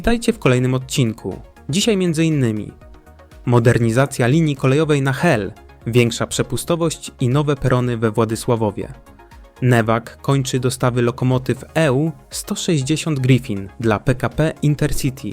Witajcie w kolejnym odcinku. Dzisiaj m.in. modernizacja linii kolejowej na Hel, większa przepustowość i nowe perony we Władysławowie. Newak kończy dostawy lokomotyw EU 160 Griffin dla PKP Intercity.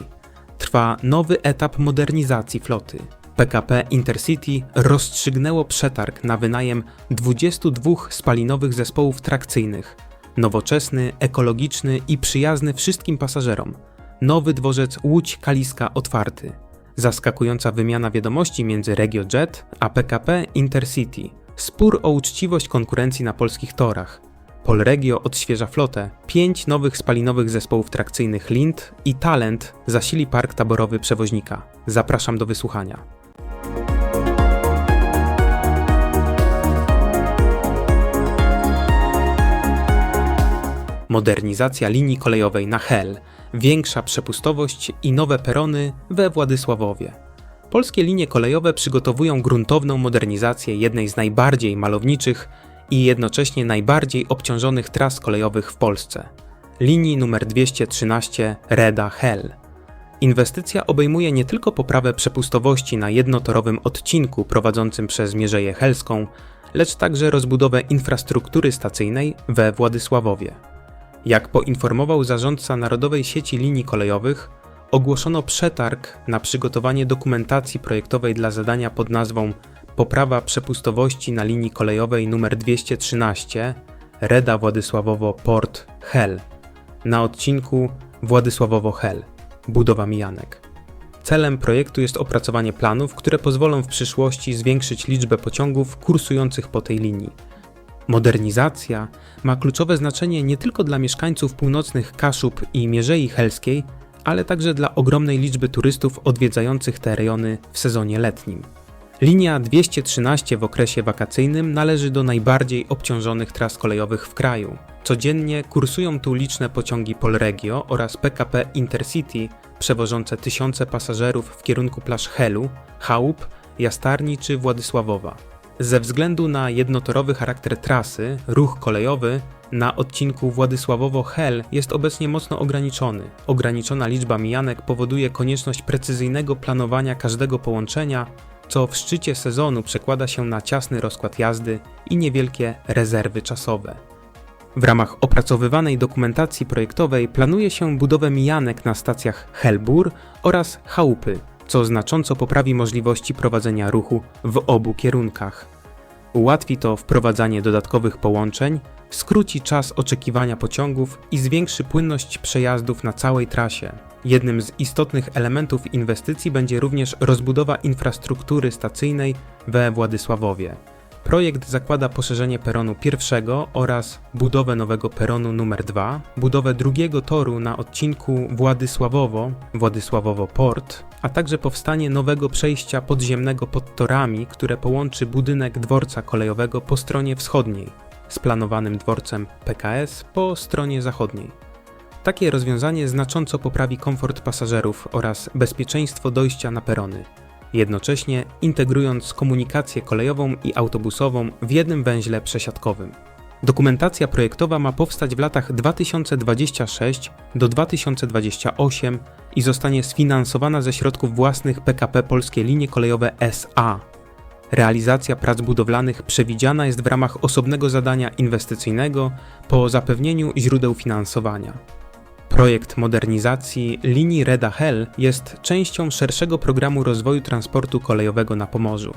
Trwa nowy etap modernizacji floty. PKP Intercity rozstrzygnęło przetarg na wynajem 22 spalinowych zespołów trakcyjnych. Nowoczesny, ekologiczny i przyjazny wszystkim pasażerom. Nowy dworzec Łódź Kaliska otwarty. Zaskakująca wymiana wiadomości między RegioJet a PKP Intercity. Spór o uczciwość konkurencji na polskich torach. Polregio odświeża flotę. Pięć nowych spalinowych zespołów trakcyjnych Lind i Talent zasili park taborowy przewoźnika. Zapraszam do wysłuchania. Modernizacja linii kolejowej na Hel, większa przepustowość i nowe perony we Władysławowie. Polskie linie kolejowe przygotowują gruntowną modernizację jednej z najbardziej malowniczych i jednocześnie najbardziej obciążonych tras kolejowych w Polsce linii numer 213 Reda Hel. Inwestycja obejmuje nie tylko poprawę przepustowości na jednotorowym odcinku prowadzącym przez Mierzeję Helską, lecz także rozbudowę infrastruktury stacyjnej we Władysławowie. Jak poinformował zarządca Narodowej Sieci Linii Kolejowych, ogłoszono przetarg na przygotowanie dokumentacji projektowej dla zadania pod nazwą Poprawa przepustowości na linii kolejowej nr 213 Reda Władysławowo-Port Hel. Na odcinku Władysławowo-Hel budowa mijanek. Celem projektu jest opracowanie planów, które pozwolą w przyszłości zwiększyć liczbę pociągów kursujących po tej linii Modernizacja ma kluczowe znaczenie nie tylko dla mieszkańców północnych Kaszub i Mierzei Helskiej, ale także dla ogromnej liczby turystów odwiedzających te rejony w sezonie letnim. Linia 213 w okresie wakacyjnym należy do najbardziej obciążonych tras kolejowych w kraju. Codziennie kursują tu liczne pociągi Polregio oraz PKP Intercity przewożące tysiące pasażerów w kierunku plaż Helu, Chałup, Jastarni czy Władysławowa. Ze względu na jednotorowy charakter trasy, ruch kolejowy na odcinku Władysławowo-Hel jest obecnie mocno ograniczony. Ograniczona liczba mijanek powoduje konieczność precyzyjnego planowania każdego połączenia, co w szczycie sezonu przekłada się na ciasny rozkład jazdy i niewielkie rezerwy czasowe. W ramach opracowywanej dokumentacji projektowej planuje się budowę mijanek na stacjach Helbur oraz Chałupy, co znacząco poprawi możliwości prowadzenia ruchu w obu kierunkach. Ułatwi to wprowadzanie dodatkowych połączeń, skróci czas oczekiwania pociągów i zwiększy płynność przejazdów na całej trasie. Jednym z istotnych elementów inwestycji będzie również rozbudowa infrastruktury stacyjnej we Władysławowie. Projekt zakłada poszerzenie peronu pierwszego oraz budowę nowego peronu numer 2, budowę drugiego toru na odcinku Władysławowo, Władysławowo Port, a także powstanie nowego przejścia podziemnego pod torami, które połączy budynek dworca kolejowego po stronie wschodniej z planowanym dworcem PKS po stronie zachodniej. Takie rozwiązanie znacząco poprawi komfort pasażerów oraz bezpieczeństwo dojścia na perony jednocześnie integrując komunikację kolejową i autobusową w jednym węźle przesiadkowym. Dokumentacja projektowa ma powstać w latach 2026 do 2028 i zostanie sfinansowana ze środków własnych PKP Polskie Linie Kolejowe SA. Realizacja prac budowlanych przewidziana jest w ramach osobnego zadania inwestycyjnego po zapewnieniu źródeł finansowania. Projekt modernizacji linii Reda Hell jest częścią szerszego programu rozwoju transportu kolejowego na Pomorzu.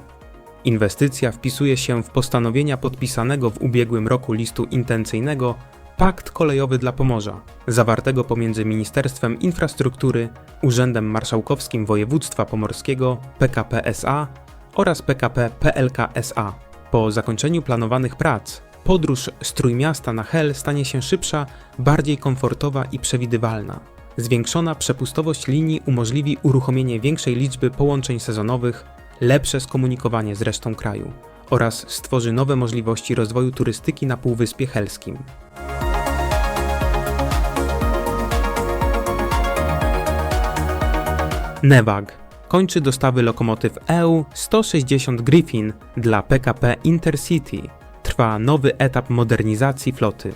Inwestycja wpisuje się w postanowienia podpisanego w ubiegłym roku listu intencyjnego Pakt Kolejowy dla Pomorza, zawartego pomiędzy Ministerstwem Infrastruktury, Urzędem Marszałkowskim Województwa Pomorskiego PKP SA oraz PKP PLK SA. Po zakończeniu planowanych prac podróż z Trójmiasta na Hel stanie się szybsza, bardziej komfortowa i przewidywalna. Zwiększona przepustowość linii umożliwi uruchomienie większej liczby połączeń sezonowych, lepsze skomunikowanie z resztą kraju oraz stworzy nowe możliwości rozwoju turystyki na Półwyspie Helskim. Nevag kończy dostawy lokomotyw EU 160 Griffin dla PKP Intercity trwa nowy etap modernizacji floty.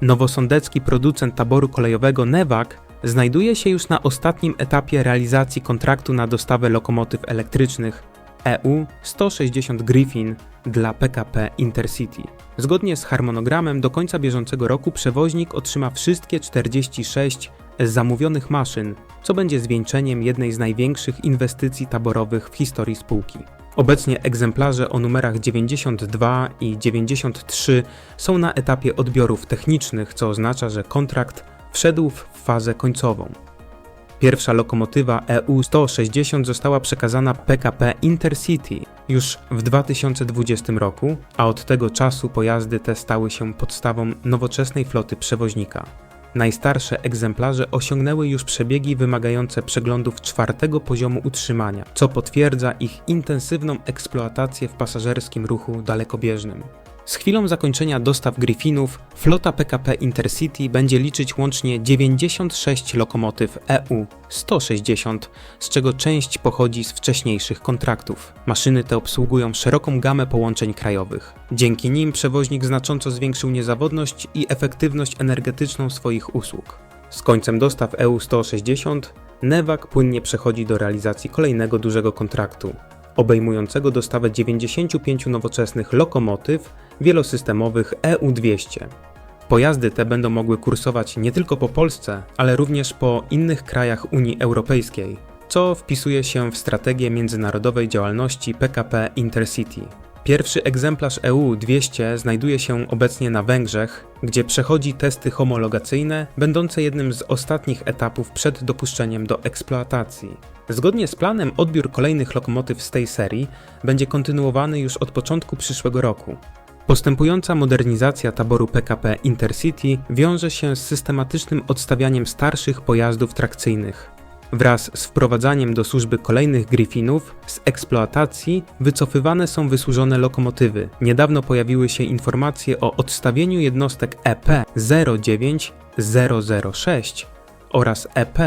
Nowosądecki producent taboru kolejowego Newak znajduje się już na ostatnim etapie realizacji kontraktu na dostawę lokomotyw elektrycznych EU 160 Griffin dla PKP Intercity. Zgodnie z harmonogramem do końca bieżącego roku przewoźnik otrzyma wszystkie 46 zamówionych maszyn, co będzie zwieńczeniem jednej z największych inwestycji taborowych w historii spółki. Obecnie egzemplarze o numerach 92 i 93 są na etapie odbiorów technicznych, co oznacza, że kontrakt wszedł w fazę końcową. Pierwsza lokomotywa EU-160 została przekazana PKP Intercity już w 2020 roku, a od tego czasu pojazdy te stały się podstawą nowoczesnej floty przewoźnika. Najstarsze egzemplarze osiągnęły już przebiegi wymagające przeglądów czwartego poziomu utrzymania, co potwierdza ich intensywną eksploatację w pasażerskim ruchu dalekobieżnym. Z chwilą zakończenia dostaw Griffinów, flota PKP Intercity będzie liczyć łącznie 96 lokomotyw EU 160, z czego część pochodzi z wcześniejszych kontraktów. Maszyny te obsługują szeroką gamę połączeń krajowych. Dzięki nim przewoźnik znacząco zwiększył niezawodność i efektywność energetyczną swoich usług. Z końcem dostaw EU 160 Newak płynnie przechodzi do realizacji kolejnego dużego kontraktu, obejmującego dostawę 95 nowoczesnych lokomotyw wielosystemowych EU200. Pojazdy te będą mogły kursować nie tylko po Polsce, ale również po innych krajach Unii Europejskiej, co wpisuje się w strategię międzynarodowej działalności PKP Intercity. Pierwszy egzemplarz EU200 znajduje się obecnie na Węgrzech, gdzie przechodzi testy homologacyjne, będące jednym z ostatnich etapów przed dopuszczeniem do eksploatacji. Zgodnie z planem odbiór kolejnych lokomotyw z tej serii będzie kontynuowany już od początku przyszłego roku. Postępująca modernizacja taboru PKP Intercity wiąże się z systematycznym odstawianiem starszych pojazdów trakcyjnych. Wraz z wprowadzaniem do służby kolejnych Griffinów z eksploatacji wycofywane są wysłużone lokomotywy. Niedawno pojawiły się informacje o odstawieniu jednostek EP 09006 oraz EP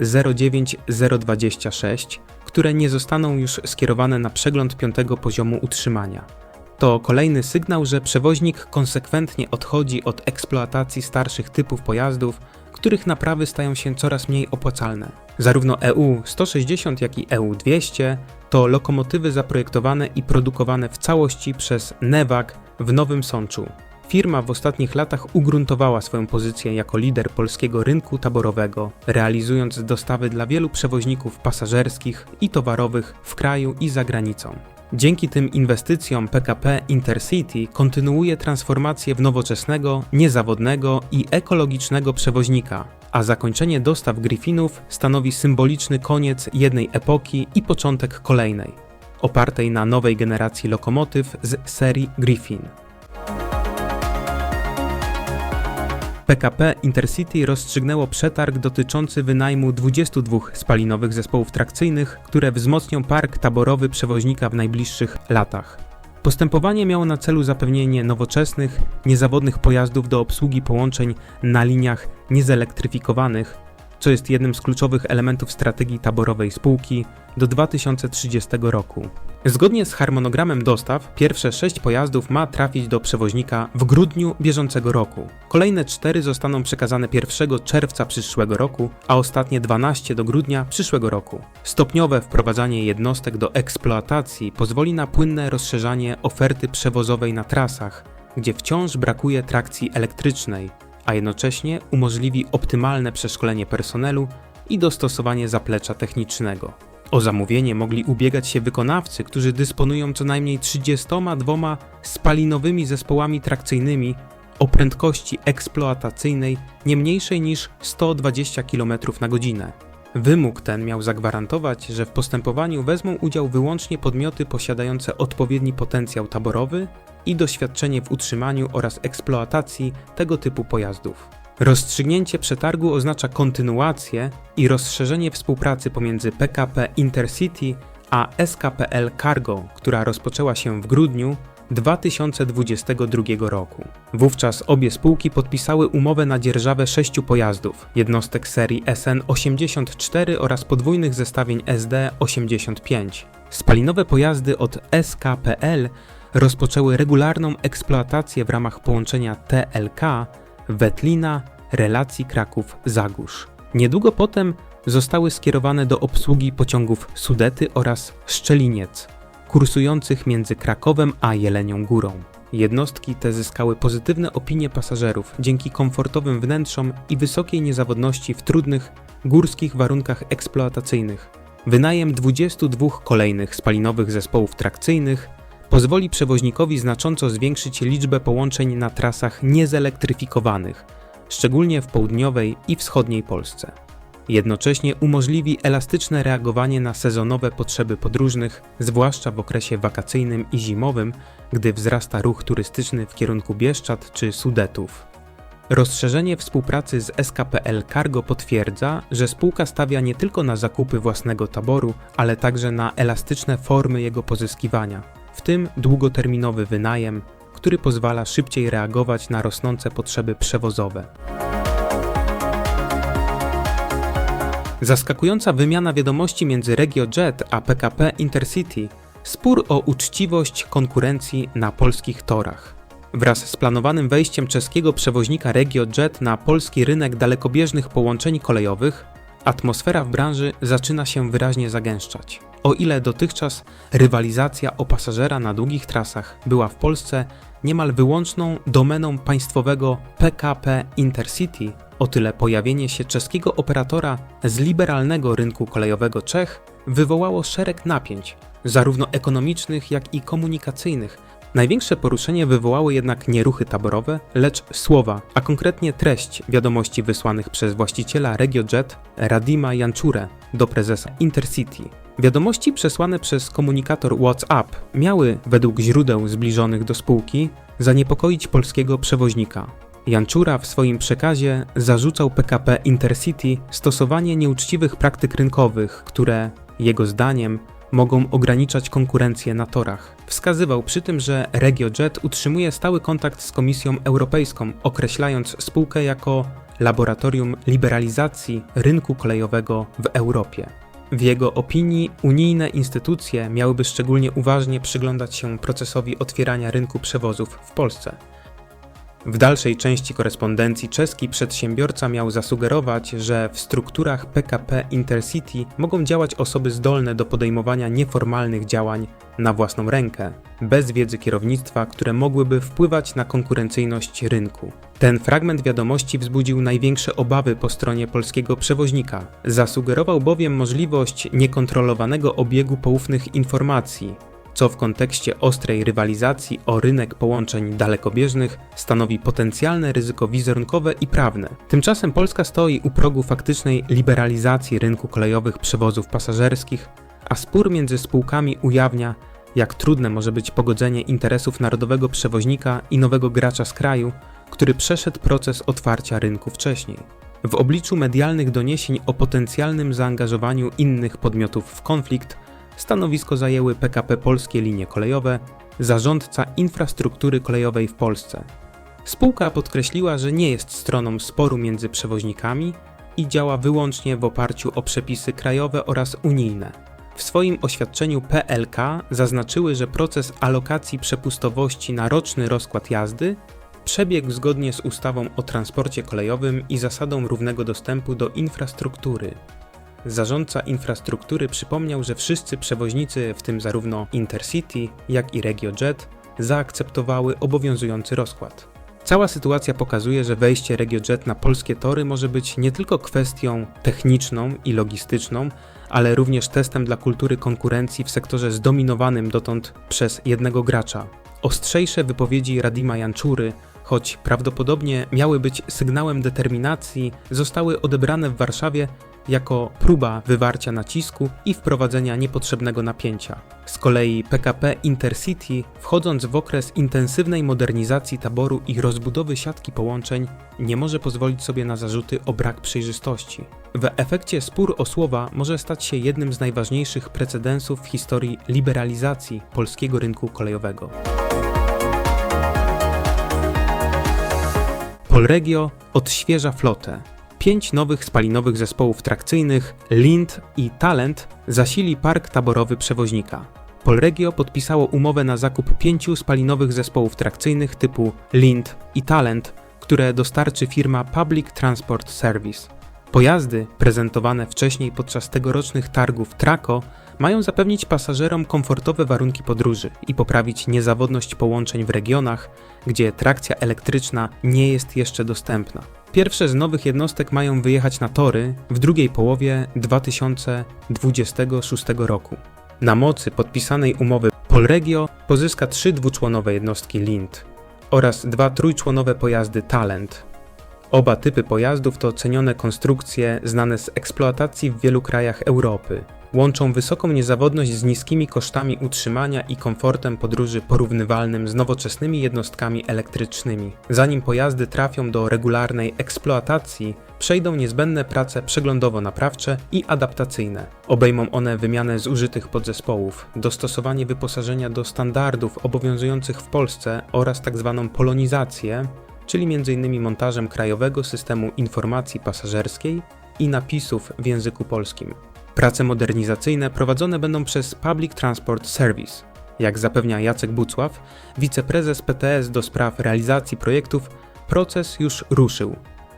09026, które nie zostaną już skierowane na przegląd piątego poziomu utrzymania. To kolejny sygnał, że przewoźnik konsekwentnie odchodzi od eksploatacji starszych typów pojazdów, których naprawy stają się coraz mniej opłacalne. Zarówno EU 160, jak i EU 200 to lokomotywy zaprojektowane i produkowane w całości przez Newag w Nowym Sączu. Firma w ostatnich latach ugruntowała swoją pozycję jako lider polskiego rynku taborowego, realizując dostawy dla wielu przewoźników pasażerskich i towarowych w kraju i za granicą. Dzięki tym inwestycjom PKP Intercity kontynuuje transformację w nowoczesnego, niezawodnego i ekologicznego przewoźnika, a zakończenie dostaw Griffinów stanowi symboliczny koniec jednej epoki i początek kolejnej, opartej na nowej generacji lokomotyw z serii Griffin. PKP Intercity rozstrzygnęło przetarg dotyczący wynajmu 22 spalinowych zespołów trakcyjnych, które wzmocnią park taborowy przewoźnika w najbliższych latach. Postępowanie miało na celu zapewnienie nowoczesnych, niezawodnych pojazdów do obsługi połączeń na liniach niezelektryfikowanych co jest jednym z kluczowych elementów strategii taborowej spółki do 2030 roku. Zgodnie z harmonogramem dostaw, pierwsze sześć pojazdów ma trafić do przewoźnika w grudniu bieżącego roku. Kolejne cztery zostaną przekazane 1 czerwca przyszłego roku, a ostatnie 12 do grudnia przyszłego roku. Stopniowe wprowadzanie jednostek do eksploatacji pozwoli na płynne rozszerzanie oferty przewozowej na trasach, gdzie wciąż brakuje trakcji elektrycznej, a jednocześnie umożliwi optymalne przeszkolenie personelu i dostosowanie zaplecza technicznego. O zamówienie mogli ubiegać się wykonawcy, którzy dysponują co najmniej 32 spalinowymi zespołami trakcyjnymi o prędkości eksploatacyjnej nie mniejszej niż 120 km na godzinę. Wymóg ten miał zagwarantować, że w postępowaniu wezmą udział wyłącznie podmioty posiadające odpowiedni potencjał taborowy i doświadczenie w utrzymaniu oraz eksploatacji tego typu pojazdów. Rozstrzygnięcie przetargu oznacza kontynuację i rozszerzenie współpracy pomiędzy PKP Intercity a SKPL Cargo, która rozpoczęła się w grudniu 2022 roku. Wówczas obie spółki podpisały umowę na dzierżawę sześciu pojazdów, jednostek serii SN84 oraz podwójnych zestawień SD85. Spalinowe pojazdy od SKPL rozpoczęły regularną eksploatację w ramach połączenia TLK Wetlina relacji Kraków-Zagórz. Niedługo potem zostały skierowane do obsługi pociągów Sudety oraz Szczeliniec, kursujących między Krakowem a Jelenią Górą. Jednostki te zyskały pozytywne opinie pasażerów dzięki komfortowym wnętrzom i wysokiej niezawodności w trudnych, górskich warunkach eksploatacyjnych. Wynajem 22 kolejnych spalinowych zespołów trakcyjnych pozwoli przewoźnikowi znacząco zwiększyć liczbę połączeń na trasach niezelektryfikowanych, szczególnie w południowej i wschodniej Polsce. Jednocześnie umożliwi elastyczne reagowanie na sezonowe potrzeby podróżnych, zwłaszcza w okresie wakacyjnym i zimowym, gdy wzrasta ruch turystyczny w kierunku Bieszczad czy Sudetów. Rozszerzenie współpracy z SKPL Cargo potwierdza, że spółka stawia nie tylko na zakupy własnego taboru, ale także na elastyczne formy jego pozyskiwania, w tym długoterminowy wynajem, który pozwala szybciej reagować na rosnące potrzeby przewozowe. Zaskakująca wymiana wiadomości między RegioJet a PKP Intercity spór o uczciwość konkurencji na polskich torach. Wraz z planowanym wejściem czeskiego przewoźnika RegioJet na polski rynek dalekobieżnych połączeń kolejowych, atmosfera w branży zaczyna się wyraźnie zagęszczać. O ile dotychczas rywalizacja o pasażera na długich trasach była w Polsce niemal wyłączną domeną państwowego PKP Intercity, o tyle pojawienie się czeskiego operatora z liberalnego rynku kolejowego Czech wywołało szereg napięć, zarówno ekonomicznych, jak i komunikacyjnych. Największe poruszenie wywołały jednak nie ruchy taborowe, lecz słowa, a konkretnie treść wiadomości wysłanych przez właściciela RegioJet Radima Janczurę do prezesa Intercity. Wiadomości przesłane przez komunikator WhatsApp miały, według źródeł zbliżonych do spółki, zaniepokoić polskiego przewoźnika. Janczura w swoim przekazie zarzucał PKP Intercity stosowanie nieuczciwych praktyk rynkowych, które, jego zdaniem, mogą ograniczać konkurencję na torach. Wskazywał przy tym, że RegioJet utrzymuje stały kontakt z Komisją Europejską, określając spółkę jako laboratorium liberalizacji rynku kolejowego w Europie. W jego opinii unijne instytucje miałyby szczególnie uważnie przyglądać się procesowi otwierania rynku przewozów w Polsce. W dalszej części korespondencji czeski przedsiębiorca miał zasugerować, że w strukturach PKP Intercity mogą działać osoby zdolne do podejmowania nieformalnych działań na własną rękę, bez wiedzy kierownictwa, które mogłyby wpływać na konkurencyjność rynku. Ten fragment wiadomości wzbudził największe obawy po stronie polskiego przewoźnika. Zasugerował bowiem możliwość niekontrolowanego obiegu poufnych informacji, co w kontekście ostrej rywalizacji o rynek połączeń dalekobieżnych stanowi potencjalne ryzyko wizerunkowe i prawne. Tymczasem Polska stoi u progu faktycznej liberalizacji rynku kolejowych przewozów pasażerskich, a spór między spółkami ujawnia, jak trudne może być pogodzenie interesów narodowego przewoźnika i nowego gracza z kraju, który przeszedł proces otwarcia rynku wcześniej. W obliczu medialnych doniesień o potencjalnym zaangażowaniu innych podmiotów w konflikt, stanowisko zajęły PKP Polskie Linie Kolejowe, zarządca infrastruktury kolejowej w Polsce. Spółka podkreśliła, że nie jest stroną sporu między przewoźnikami i działa wyłącznie w oparciu o przepisy krajowe oraz unijne. W swoim oświadczeniu PLK zaznaczyły, że proces alokacji przepustowości na roczny rozkład jazdy przebiegł zgodnie z ustawą o transporcie kolejowym i zasadą równego dostępu do infrastruktury. Zarządca infrastruktury przypomniał, że wszyscy przewoźnicy, w tym zarówno Intercity, jak i RegioJet, zaakceptowały obowiązujący rozkład. Cała sytuacja pokazuje, że wejście RegioJet na polskie tory może być nie tylko kwestią techniczną i logistyczną, ale również testem dla kultury konkurencji w sektorze zdominowanym dotąd przez jednego gracza. Ostrzejsze wypowiedzi Radima Janczury, choć prawdopodobnie miały być sygnałem determinacji, zostały odebrane w Warszawie jako próba wywarcia nacisku i wprowadzenia niepotrzebnego napięcia. Z kolei PKP Intercity, wchodząc w okres intensywnej modernizacji taboru i rozbudowy siatki połączeń, nie może pozwolić sobie na zarzuty o brak przejrzystości. W efekcie spór o słowa może stać się jednym z najważniejszych precedensów w historii liberalizacji polskiego rynku kolejowego. Polregio odświeża flotę. Pięć nowych spalinowych zespołów trakcyjnych Lind i Talent zasili park taborowy przewoźnika. Polregio podpisało umowę na zakup pięciu spalinowych zespołów trakcyjnych typu Lind i Talent, które dostarczy firma Public Transport Service. Pojazdy, prezentowane wcześniej podczas tegorocznych targów Traco, mają zapewnić pasażerom komfortowe warunki podróży i poprawić niezawodność połączeń w regionach, gdzie trakcja elektryczna nie jest jeszcze dostępna. Pierwsze z nowych jednostek mają wyjechać na tory w drugiej połowie 2026 roku. Na mocy podpisanej umowy Polregio pozyska trzy dwuczłonowe jednostki Lind oraz dwa trójczłonowe pojazdy Talent. Oba typy pojazdów to cenione konstrukcje znane z eksploatacji w wielu krajach Europy. Łączą wysoką niezawodność z niskimi kosztami utrzymania i komfortem podróży porównywalnym z nowoczesnymi jednostkami elektrycznymi. Zanim pojazdy trafią do regularnej eksploatacji, przejdą niezbędne prace przeglądowo-naprawcze i adaptacyjne. Obejmą one wymianę zużytych podzespołów, dostosowanie wyposażenia do standardów obowiązujących w Polsce oraz tzw. polonizację, czyli m.in. montażem krajowego systemu informacji pasażerskiej i napisów w języku polskim. Prace modernizacyjne prowadzone będą przez Public Transport Service. Jak zapewnia Jacek Bucław, wiceprezes PTS do spraw realizacji projektów, proces już ruszył.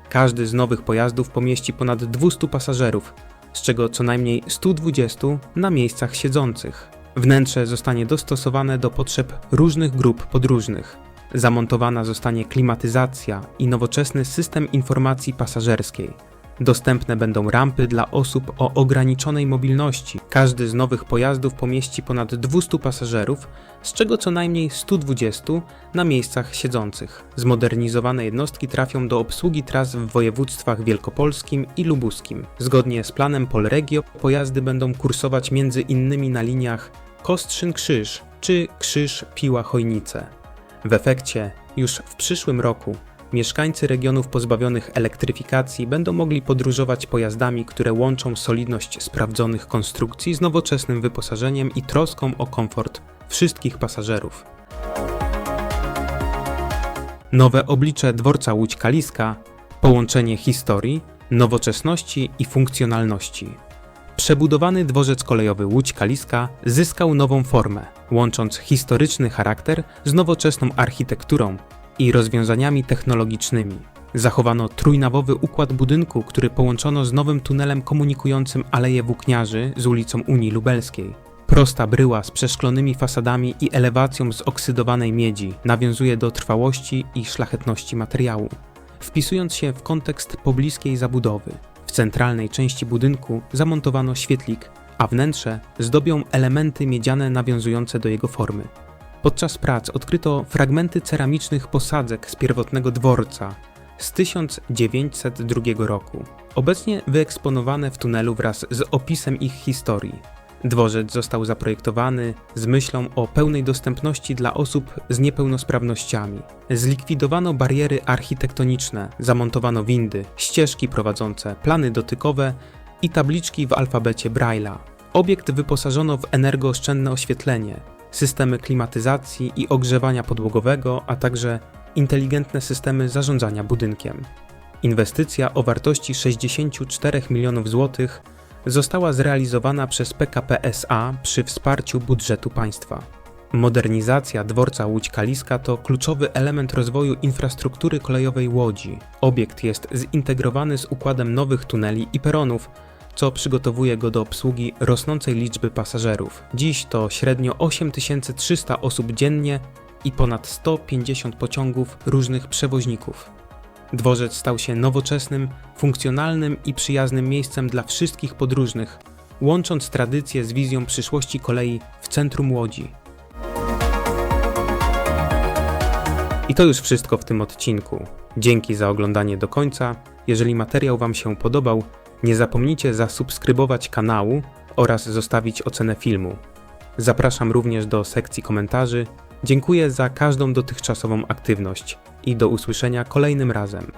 Każdy z nowych pojazdów pomieści ponad 200 pasażerów, z czego co najmniej 120 na miejscach siedzących. Wnętrze zostanie dostosowane do potrzeb różnych grup podróżnych. Zamontowana zostanie klimatyzacja i nowoczesny system informacji pasażerskiej. Dostępne będą rampy dla osób o ograniczonej mobilności. Każdy z nowych pojazdów pomieści ponad 200 pasażerów, z czego co najmniej 120 na miejscach siedzących. Zmodernizowane jednostki trafią do obsługi tras w województwach wielkopolskim i lubuskim. Zgodnie z planem Polregio pojazdy będą kursować między innymi na liniach Kostrzyn-Krzyż czy Krzyż-Piła-Chojnice. W efekcie już w przyszłym roku mieszkańcy regionów pozbawionych elektryfikacji będą mogli podróżować pojazdami, które łączą solidność sprawdzonych konstrukcji z nowoczesnym wyposażeniem i troską o komfort wszystkich pasażerów. Nowe oblicze dworca Łódź Kaliska, połączenie historii, nowoczesności i funkcjonalności. Przebudowany dworzec kolejowy Łódź Kaliska zyskał nową formę, łącząc historyczny charakter z nowoczesną architekturą i rozwiązaniami technologicznymi. Zachowano trójnawowy układ budynku, który połączono z nowym tunelem komunikującym Aleję Włókniarzy z ulicą Unii Lubelskiej. Prosta bryła z przeszklonymi fasadami i elewacją z oksydowanej miedzi nawiązuje do trwałości i szlachetności materiału, wpisując się w kontekst pobliskiej zabudowy. W centralnej części budynku zamontowano świetlik, a wnętrze zdobią elementy miedziane nawiązujące do jego formy. Podczas prac odkryto fragmenty ceramicznych posadzek z pierwotnego dworca z 1902 roku, obecnie wyeksponowane w tunelu wraz z opisem ich historii. Dworzec został zaprojektowany z myślą o pełnej dostępności dla osób z niepełnosprawnościami. Zlikwidowano bariery architektoniczne, zamontowano windy, ścieżki prowadzące, plany dotykowe i tabliczki w alfabecie Braille'a. Obiekt wyposażono w energooszczędne oświetlenie, systemy klimatyzacji i ogrzewania podłogowego, a także inteligentne systemy zarządzania budynkiem. Inwestycja o wartości 64 milionów złotych została zrealizowana przez PKP SA przy wsparciu budżetu państwa. Modernizacja dworca Łódź Kaliska to kluczowy element rozwoju infrastruktury kolejowej Łodzi. Obiekt jest zintegrowany z układem nowych tuneli i peronów, co przygotowuje go do obsługi rosnącej liczby pasażerów. Dziś to średnio 8300 osób dziennie i ponad 150 pociągów różnych przewoźników. Dworzec stał się nowoczesnym, funkcjonalnym i przyjaznym miejscem dla wszystkich podróżnych, łącząc tradycję z wizją przyszłości kolei w centrum Łodzi. I to już wszystko w tym odcinku. Dzięki za oglądanie do końca. Jeżeli materiał Wam się podobał, nie zapomnijcie zasubskrybować kanału oraz zostawić ocenę filmu. Zapraszam również do sekcji komentarzy. Dziękuję za każdą dotychczasową aktywność i do usłyszenia kolejnym razem.